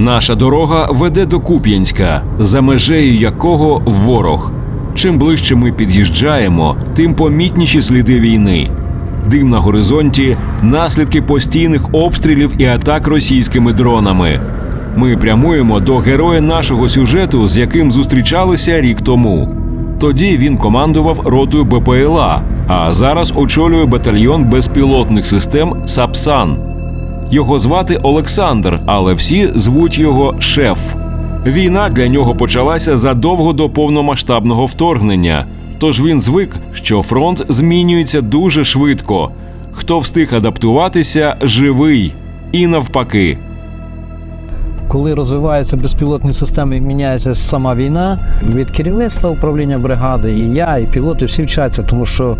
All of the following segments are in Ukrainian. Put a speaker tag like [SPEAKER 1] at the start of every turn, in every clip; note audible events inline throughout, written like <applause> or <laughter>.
[SPEAKER 1] Наша дорога веде до Куп'янська, за межею якого ворог. Чим ближче ми під'їжджаємо, тим помітніші сліди війни. Дим на горизонті, наслідки постійних обстрілів і атак російськими дронами. Ми прямуємо до героя нашого сюжету, з яким зустрічалися рік тому. Тоді він командував ротою БПЛА, а зараз очолює батальйон безпілотних систем Сапсан. Його звати Олександр, але всі звуть його шеф. Війна для нього почалася задовго до повномасштабного вторгнення. Тож він звик, що фронт змінюється дуже швидко. Хто встиг адаптуватися, живий. І навпаки.
[SPEAKER 2] Коли розвиваються безпілотні системи міняється сама війна, від керівництва управління бригади, і я, і пілоти всі вчаться, тому що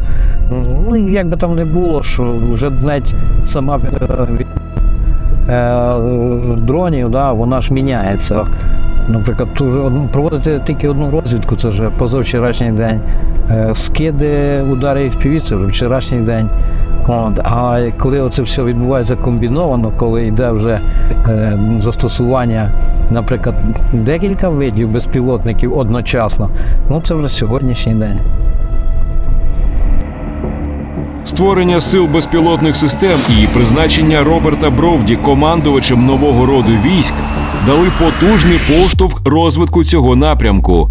[SPEAKER 2] ну, як би там не було, що вже навіть сама е, від- е, дронів, да, вона ж міняється. Наприклад, проводити тільки одну розвідку, це вже позавчорашній день. Е, Скиди, удари FPV – це вже вчорашній день. От. А коли це все відбувається комбіновано, коли йде вже е, застосування, наприклад, декілька видів безпілотників одночасно, ну це вже сьогоднішній день.
[SPEAKER 1] Створення сил безпілотних систем і призначення Роберта Бровді командувачем нового роду військ дали потужний поштовх розвитку цього напрямку.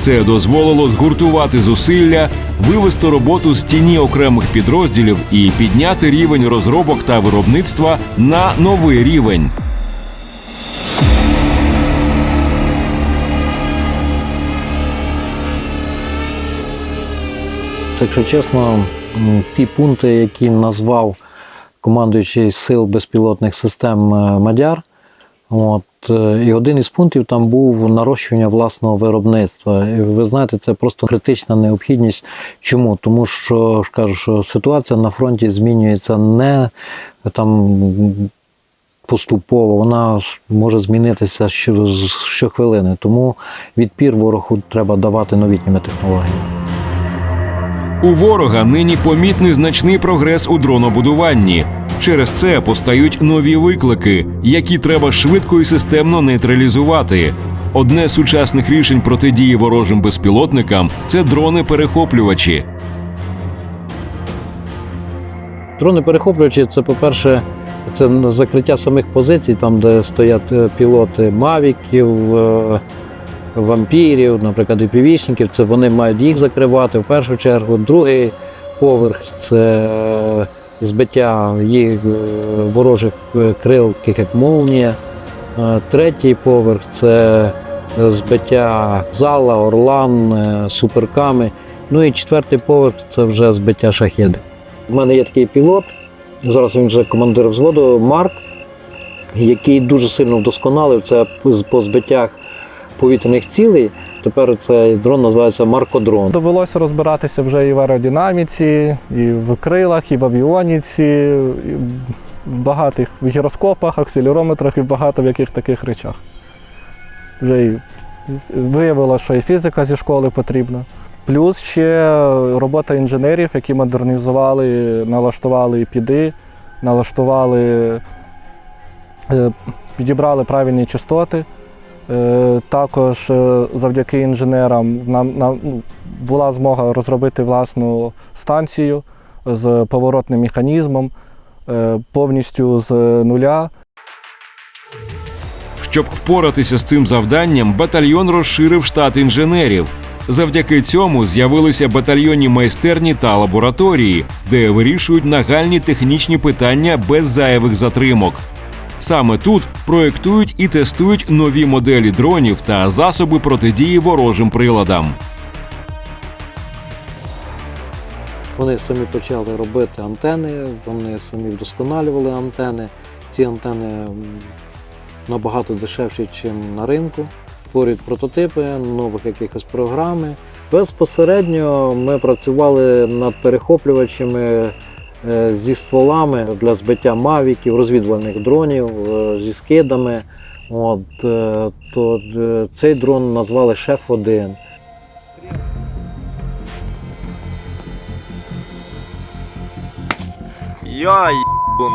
[SPEAKER 1] Це дозволило згуртувати зусилля, вивести роботу з тіні окремих підрозділів і підняти рівень розробок та виробництва на новий рівень.
[SPEAKER 2] Якщо чесно, ті пункти, які назвав командуючий сил безпілотних систем е, Мадяр, от, е, і один із пунктів там був нарощування власного виробництва. І ви знаєте, це просто критична необхідність. Чому? Тому що ж кажу, що ситуація на фронті змінюється не там. Поступово вона може змінитися що- щохвилини, тому відпір ворогу треба давати новітніми технологіями.
[SPEAKER 1] У ворога нині помітний значний прогрес у дронобудуванні. Через це постають нові виклики, які треба швидко і системно нейтралізувати. Одне з сучасних рішень протидії ворожим безпілотникам це дрони-перехоплювачі.
[SPEAKER 2] Дрони перехоплювачі це, по-перше, це закриття самих позицій, там, де стоять е, пілоти мавіків, е, вампірів, наприклад, і півічників. Це вони мають їх закривати в першу чергу. Другий поверх це е, збиття їх е, ворожих е, крил, як молнія. Е, Третій поверх це збиття зала, орлан, суперками. Ну і четвертий поверх це вже збиття шахеди. У мене є такий пілот, зараз він вже командир взводу Марк, який дуже сильно вдосконалив це по збиттях повітряних цілей. Тепер цей дрон називається Маркодрон.
[SPEAKER 3] Довелося розбиратися вже і в аеродинаміці, і в крилах, і в авіоніці, і в багатих в гіроскопах, акселерометрах і багато в яких таких речах. Вже і виявилося, що і фізика зі школи потрібна. Плюс ще робота інженерів, які модернізували, налаштували піди, налаштували, е, підібрали правильні частоти. Е, Також е, завдяки інженерам нам, нам ну, була змога розробити власну станцію з поворотним механізмом, е, повністю з нуля.
[SPEAKER 1] Щоб впоратися з цим завданням, батальйон розширив штат інженерів. Завдяки цьому з'явилися батальйонні майстерні та лабораторії, де вирішують нагальні технічні питання без зайвих затримок. Саме тут проєктують і тестують нові моделі дронів та засоби протидії ворожим приладам.
[SPEAKER 2] Вони самі почали робити антени, вони самі вдосконалювали антени. Ці антени набагато дешевші, ніж на ринку. Створюють прототипи нових якихось програми. Безпосередньо ми працювали над перехоплювачами зі стволами для збиття мавіків, розвідувальних дронів, е, зі скидами. От, е, то е, цей дрон назвали Шеф 1
[SPEAKER 4] Я ебун.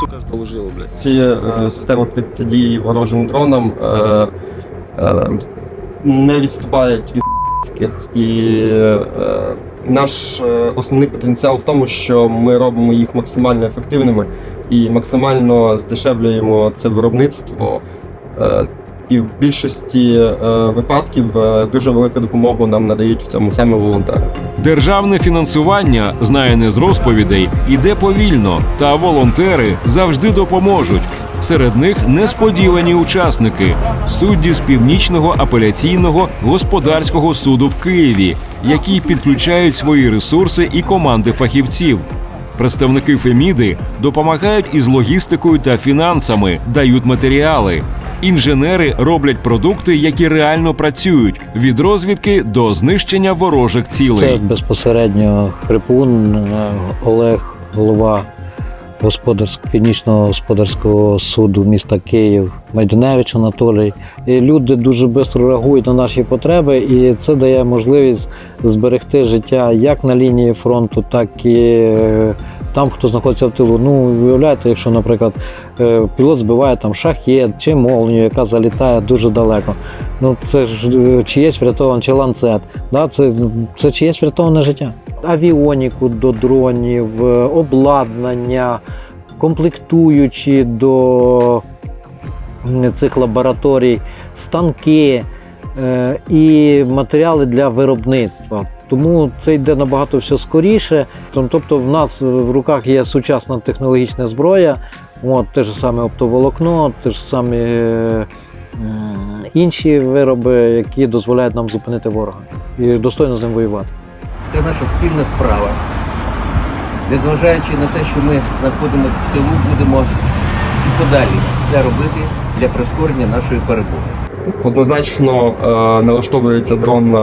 [SPEAKER 4] сука ж заложило, блядь.
[SPEAKER 5] Ці е, системи протидії ворожим дронам е, е, не відступають від і е, наш е, основний потенціал в тому, що ми робимо їх максимально ефективними і максимально здешевлюємо це виробництво. Е, і в більшості е, випадків дуже велику допомогу нам надають в цьому саме волонтери.
[SPEAKER 1] Державне фінансування, знає не з розповідей, іде повільно, та волонтери завжди допоможуть. Серед них несподівані учасники судді з північного апеляційного господарського суду в Києві, які підключають свої ресурси і команди фахівців. Представники Феміди допомагають із логістикою та фінансами, дають матеріали. Інженери роблять продукти, які реально працюють від розвідки до знищення ворожих
[SPEAKER 2] Це
[SPEAKER 1] цілей.
[SPEAKER 2] безпосередньо Хрипун е, Олег, голова господарського північного господарського суду міста Київ, Майданевич Анатолій. І люди дуже швидко реагують на наші потреби, і це дає можливість зберегти життя як на лінії фронту, так і е, там, хто знаходиться в тилу. Ну, уявляєте, якщо, наприклад, е, пілот збиває там шахет чи молнію, яка залітає дуже далеко. Ну це ж е, чиєсь врятований, чи ланцет. Да, це, це чиєсь врятоване життя. Авіоніку до дронів, е, обладнання, комплектуючі до цих лабораторій, станки е, і матеріали для виробництва. Тому це йде набагато все скоріше. Том- Тобто, в нас в руках є сучасна технологічна зброя, от, те ж саме оптоволокно, те ж самі е, інші вироби, які дозволяють нам зупинити ворога і достойно з ним воювати.
[SPEAKER 6] Це наша спільна справа. Незважаючи на те, що ми знаходимося в тилу, будемо і подалі все робити для прискорення нашої перемоги.
[SPEAKER 5] Однозначно е, налаштовується дрон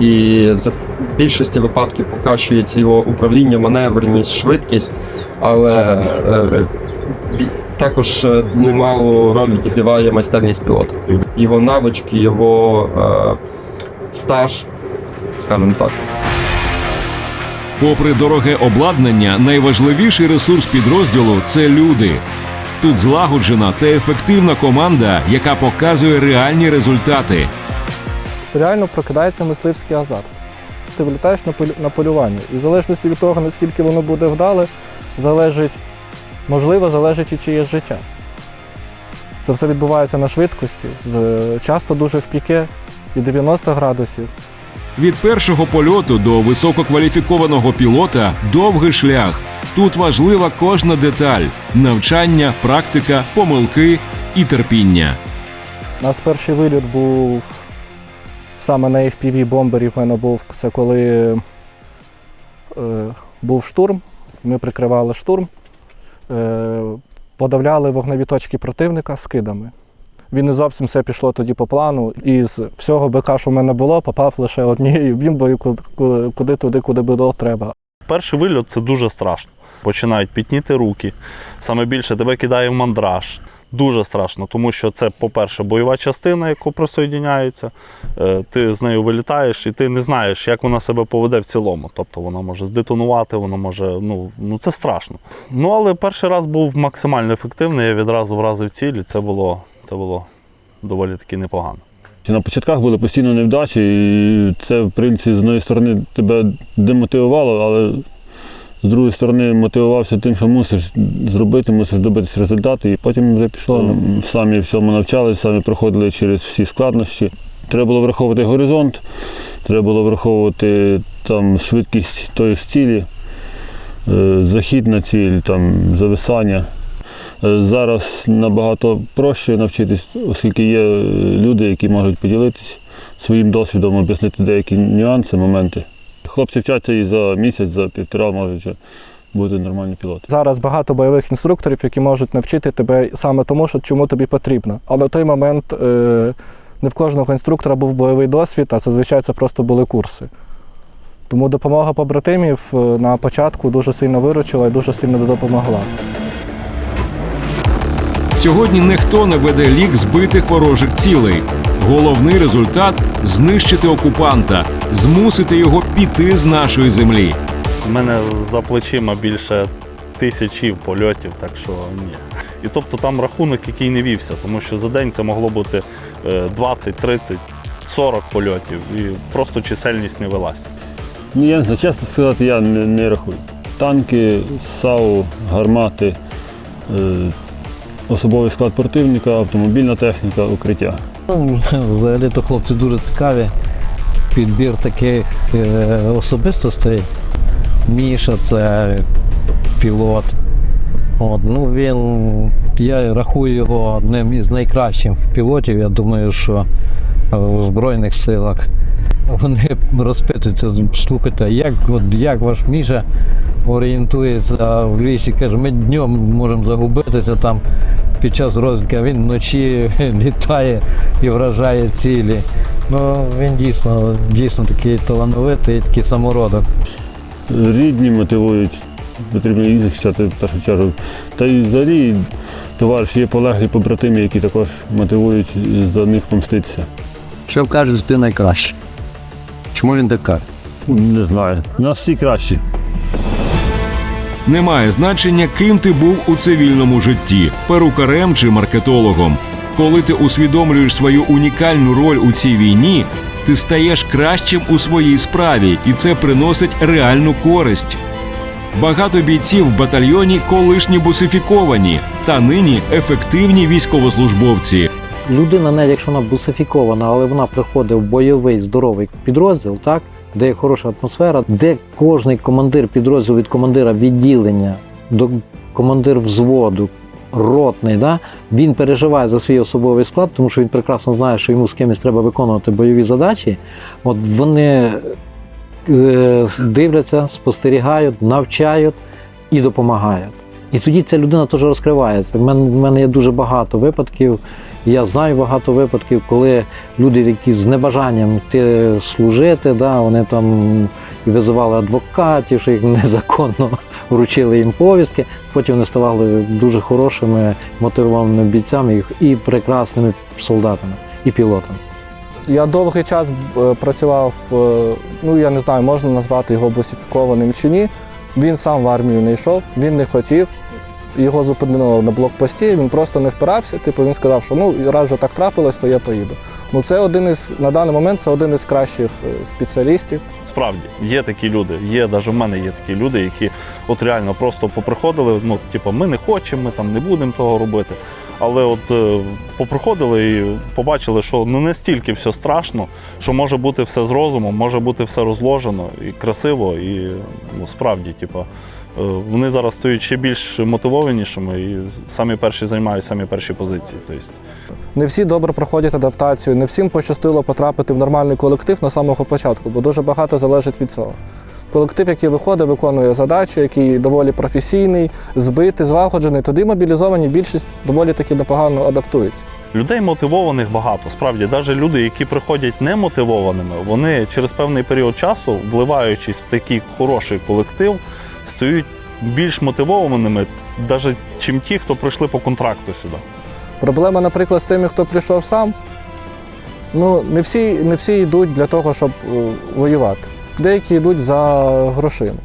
[SPEAKER 5] і за більшості випадків покращується його управління, маневреність, швидкість, але е, також е, немалу роль відігріває майстерність пілота. Його навички, його стаж, скажімо так.
[SPEAKER 1] Попри дороге обладнання, найважливіший ресурс підрозділу це люди. Тут злагоджена та ефективна команда, яка показує реальні результати.
[SPEAKER 3] Реально прокидається мисливський азарт. Ти вилітаєш на, полювання. І в залежності від того, наскільки воно буде вдале, залежить, можливо, залежить і чиєсь життя. Це все відбувається на швидкості, часто дуже в піке і 90 градусів.
[SPEAKER 1] Від першого польоту до висококваліфікованого пілота довгий шлях. Тут важлива кожна деталь: навчання, практика, помилки і терпіння.
[SPEAKER 3] Нас перший виліт був саме на FPV бомбері. В мене був це коли е, був штурм. Ми прикривали штурм, е, подавляли вогневі точки противника скидами. Він не зовсім все пішло тоді по плану. Із всього БК, що в мене було, попав лише однією бімбою, куди, туди, куди було треба.
[SPEAKER 7] Перший вильот це дуже страшно. Починають пітніти руки. Саме більше тебе кидає в мандраж. Дуже страшно, тому що це, по-перше, бойова частина, яку присоєдняється. Е, Ти з нею вилітаєш і ти не знаєш, як вона себе поведе в цілому. Тобто вона може здетонувати, вона може. Ну, ну це страшно. Ну, але перший раз був максимально ефективний. Я відразу вразив ціль, і це було, це було доволі таки непогано.
[SPEAKER 8] На початках були постійно невдачі, і це, в принципі, з однієї сторони тебе демотивувало, але з другої сторони мотивувався тим, що мусиш зробити, мусиш добитися результату, і потім вже пішло. Самі всьому навчалися, самі проходили через всі складнощі. Треба було враховувати горизонт, треба було враховувати там, швидкість тої ж цілі, е, захід на ціль, там, зависання. Е, Зараз набагато проще навчитись, оскільки є е, люди, які можуть поділитись своїм досвідом, об'яснити деякі нюанси, моменти. Хлопці вчаться і за місяць, за півтора можуть вже бути нормальні пілоти.
[SPEAKER 3] Зараз багато бойових інструкторів, які можуть навчити тебе саме тому, що чому тобі потрібно. А на той момент е, не в кожного інструктора був бойовий досвід, а зазвичай це просто були курси. Тому допомога побратимів на початку дуже сильно виручила і дуже сильно допомогла.
[SPEAKER 1] Сьогодні ніхто не веде лік збитих ворожих цілей. Головний результат знищити окупанта, змусити його піти з нашої землі.
[SPEAKER 7] У мене за плечима більше тисячі польотів, так що ні. І тобто там рахунок, який не вівся, тому що за день це могло бути е, 20, 30, 40 польотів, і просто чисельність не велася.
[SPEAKER 8] Ну, я не знаю, чесно сказати, я не, не рахую. Танки, САУ, гармати, е, особовий склад противника, автомобільна техніка, укриття.
[SPEAKER 2] Ну, <laughs> Взагалі то хлопці дуже цікаві. Підбір таких е, особистостей. Міша це пілот. От, ну він, я рахую його одним із найкращих пілотів. Я думаю, що в Збройних силах вони розпитуються, слухайте, як, от, як ваш Міша орієнтується в лісі, каже, ми днем можемо загубитися там під час розвідки, а він вночі <laughs> літає і вражає цілі. Ну, він дійсно, дійсно такий талановитий, такий самородок.
[SPEAKER 8] Рідні мотивують, потрібно їх захищати в першу чергу. Та й взагалі товариші є полеглі побратими, які також мотивують за них помститися.
[SPEAKER 2] Що каже, ти найкращий. Чому він так?
[SPEAKER 8] Не знаю. У нас всі кращі.
[SPEAKER 1] Немає значення, ким ти був у цивільному житті перукарем чи маркетологом. Коли ти усвідомлюєш свою унікальну роль у цій війні, ти стаєш кращим у своїй справі, і це приносить реальну користь. Багато бійців в батальйоні колишні бусифіковані, та нині ефективні військовослужбовці.
[SPEAKER 2] Людина, навіть якщо вона бусифікована, але вона приходить в бойовий здоровий підрозділ, так, де є хороша атмосфера, де кожний командир підрозділу від командира відділення до командир взводу, ротний, да, він переживає за свій особовий склад, тому що він прекрасно знає, що йому з кимось треба виконувати бойові задачі. От вони е, дивляться, спостерігають, навчають і допомагають. І тоді ця людина теж розкривається. У мене, в мене є дуже багато випадків. Я знаю багато випадків, коли люди, які з небажанням йти служити, да, вони там і визивали адвокатів, що їх незаконно <laughs> вручили їм повістки. Потім вони ставали дуже хорошими мотивованими бійцями і прекрасними солдатами і пілотами.
[SPEAKER 3] Я довгий час е, працював, е, ну я не знаю, можна назвати його бусифікованим чи ні. Він сам в армію не йшов, він не хотів. Його зупинили на блокпості, він просто не впирався. Типу він сказав, що ну раз вже так трапилось, то я поїду. Ну це один із на даний момент це один із кращих е, спеціалістів.
[SPEAKER 7] Справді, є такі люди, є, навіть в мене є такі люди, які от реально просто поприходили, ну, типу, ми не хочемо, ми там не будемо того робити. Але от е, поприходили і побачили, що ну не стільки все страшно, що може бути все з розумом, може бути все розложено і красиво, і ну, справді, типу, вони зараз стають ще більш мотивованішими і самі перші займають самі перші позиції. Тобто,
[SPEAKER 3] Не всі добре проходять адаптацію, не всім пощастило потрапити в нормальний колектив на самого початку, бо дуже багато залежить від цього. Колектив, який виходить, виконує задачі, який доволі професійний, збитий, злагоджений, тоді мобілізовані більшість доволі таки непогано адаптується.
[SPEAKER 7] Людей мотивованих багато. Справді, навіть люди, які приходять немотивованими, вони через певний період часу, вливаючись в такий хороший колектив, стають більш мотивованими, навіть чим ті, хто прийшли по контракту сюди.
[SPEAKER 3] Проблема, наприклад, з тими, хто прийшов сам. Ну, не всі, не всі йдуть для того, щоб е, воювати. Деякі йдуть за грошима.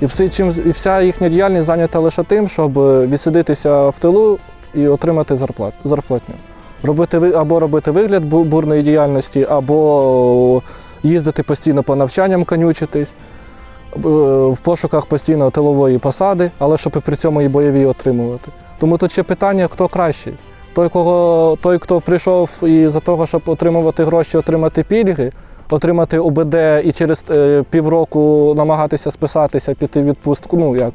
[SPEAKER 3] І, всі, чим, і вся їхня діяльність зайнята лише тим, щоб е, відсидитися в тилу і отримати зарплат, зарплатню. Робити, або робити вигляд бурної діяльності, або їздити постійно по навчанням, конючитись, в пошуках постійно тилової посади, але щоб при цьому і бойові отримувати. Тому тут ще питання, хто кращий. Той, кого, той, хто прийшов і за того, щоб отримувати гроші, отримати пільги, отримати ОБД і через е, півроку намагатися списатися, піти в відпустку. Ну як.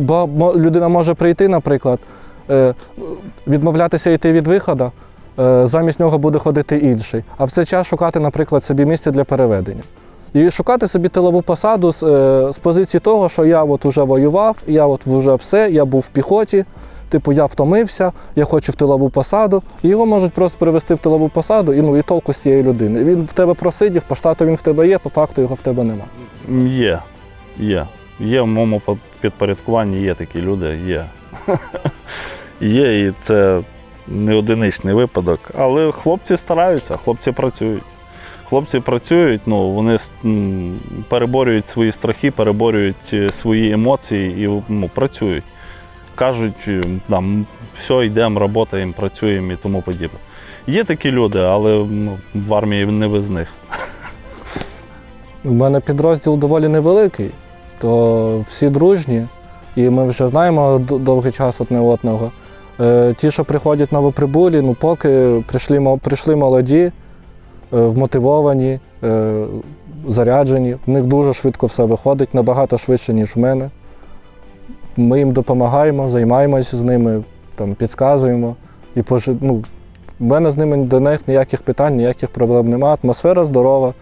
[SPEAKER 3] Бо людина може прийти, наприклад, е, відмовлятися йти від виходу, е, замість нього буде ходити інший. А в цей час шукати, наприклад, собі місце для переведення. І шукати собі тилову посаду з, е, з позиції того, що я от вже воював, я от вже все, я був в піхоті, типу я втомився, я хочу в тилову посаду. Його можуть просто перевести в тилову посаду, і ну і толку з цієї людини. Він в тебе просидів, по штату він в тебе є, по факту його в тебе нема.
[SPEAKER 7] Є, є. Є в моєму підпорядкуванні є такі люди, є. <laughs> є, і це не одиничний випадок. Але хлопці стараються, хлопці працюють. Хлопці працюють, ну, вони переборюють свої страхи, переборюють е, свої емоції і ну, працюють. Кажуть, е, там, все, йдемо, працюємо, працюємо і тому подібне. Є такі люди, але ну, в армії не без них.
[SPEAKER 3] У мене підрозділ доволі невеликий, то всі дружні, і ми вже знаємо довгий час одне одного. Е, Ті, що приходять новоприбулі, ну поки прийшли, прийшли молоді, вмотивовані, е, заряджені. В них дуже швидко все виходить, набагато швидше, ніж в мене. Ми їм допомагаємо, займаємося з ними, там, підказуємо. І пожи- ну, в мене з ними до них ніяких питань, ніяких проблем немає. Атмосфера здорова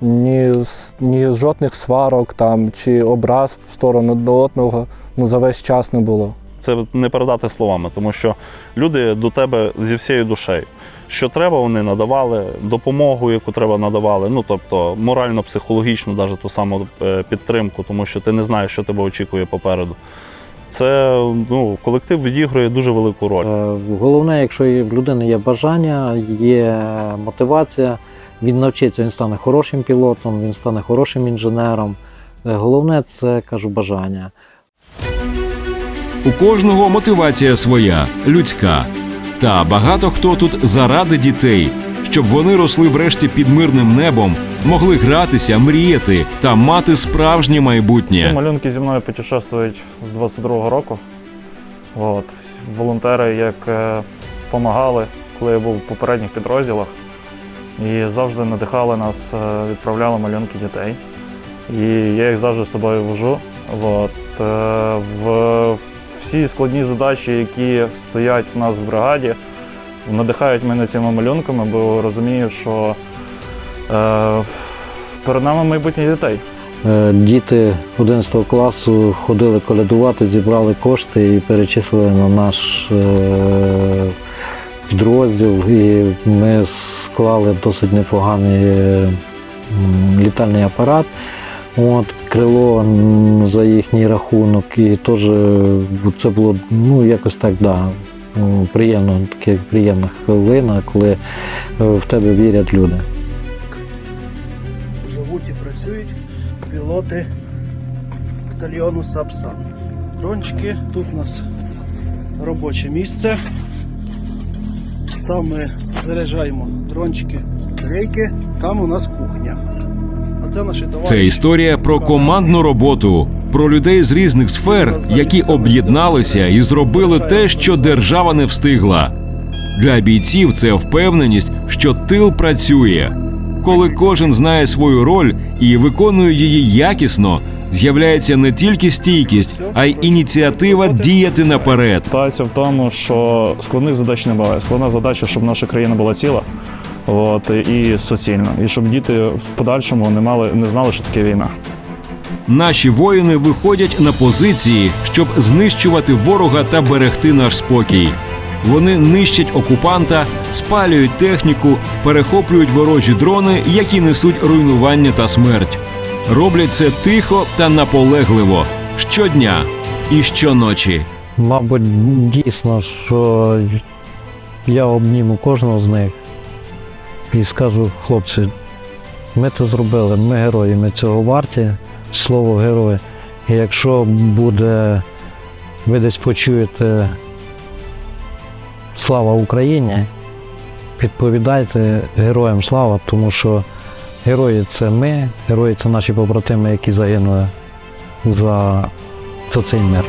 [SPEAKER 3] ні, ні жодних сварок там, чи образ в сторону до одного ну, за весь час не було.
[SPEAKER 7] Це не передати словами, тому що люди до тебе зі всією душею. Що треба, вони надавали, допомогу, яку треба надавали. Ну тобто морально-психологічну, навіть ту саму е, підтримку, тому що ти не знаєш, що тебе очікує попереду. Це ну, колектив відігрує дуже велику роль.
[SPEAKER 2] Е, Головне, якщо в людини є бажання, є мотивація, він навчиться, він стане хорошим пілотом, він стане хорошим інженером. Е, Головне це кажу бажання.
[SPEAKER 1] У кожного мотивація своя, людська. Та багато хто тут заради дітей, щоб вони росли врешті під мирним небом, могли гратися, мріяти та мати справжнє
[SPEAKER 4] Ці
[SPEAKER 1] майбутнє.
[SPEAKER 4] малюнки зі мною путешествують з 22-го року. От. Волонтери як допомагали, коли я був в попередніх підрозділах. І завжди надихали нас, е, відправляли малюнки дітей. І я їх завжди з собою вожу. От. Е, В всі складні задачі, які стоять в нас в бригаді, надихають мене цими малюнками, бо розумію, що е, перед нами майбутнє дітей.
[SPEAKER 2] Е, Діти 11 класу ходили колядувати, зібрали кошти і перечислили на наш е, підрозділ. І ми склали досить непоганий літальний апарат. От, крило за їхній рахунок. І теж е, це було ну, якось так, да, приємно, таке приємна хвилина, коли е, в тебе вірять люди.
[SPEAKER 9] живуть і працюють пілоти батальйону Сапсан. Дрончики, тут у нас робоче місце. Там ми заряджаємо дрончики, рейки, там у нас кухня.
[SPEAKER 1] Це. Історія про командну роботу, про людей з різних сфер, які об'єдналися і зробили те, що держава не встигла. Для бійців це впевненість, що тил працює. Коли кожен знає свою роль і виконує її якісно, з'являється не тільки стійкість, а й ініціатива діяти наперед.
[SPEAKER 4] Ситуація в тому, що складних задач не буває. Складна задача, щоб наша країна була ціла от, і суцільна, і щоб діти в подальшому не мали не знали, що таке війна.
[SPEAKER 1] Наші воїни виходять на позиції, щоб знищувати ворога та берегти наш спокій. Вони нищать окупанта, спалюють техніку, перехоплюють ворожі дрони, які несуть руйнування та смерть. Роблять це тихо та наполегливо щодня і щоночі.
[SPEAKER 2] Мабуть, дійсно, що я обніму кожного з них і скажу, хлопці, ми це зробили, ми герої, ми цього варті, слово герої. І якщо буде, ви десь почуєте слава Україні, відповідайте героям слава, тому що герої це ми, герої це наші побратими, які загинули за, за цей мир.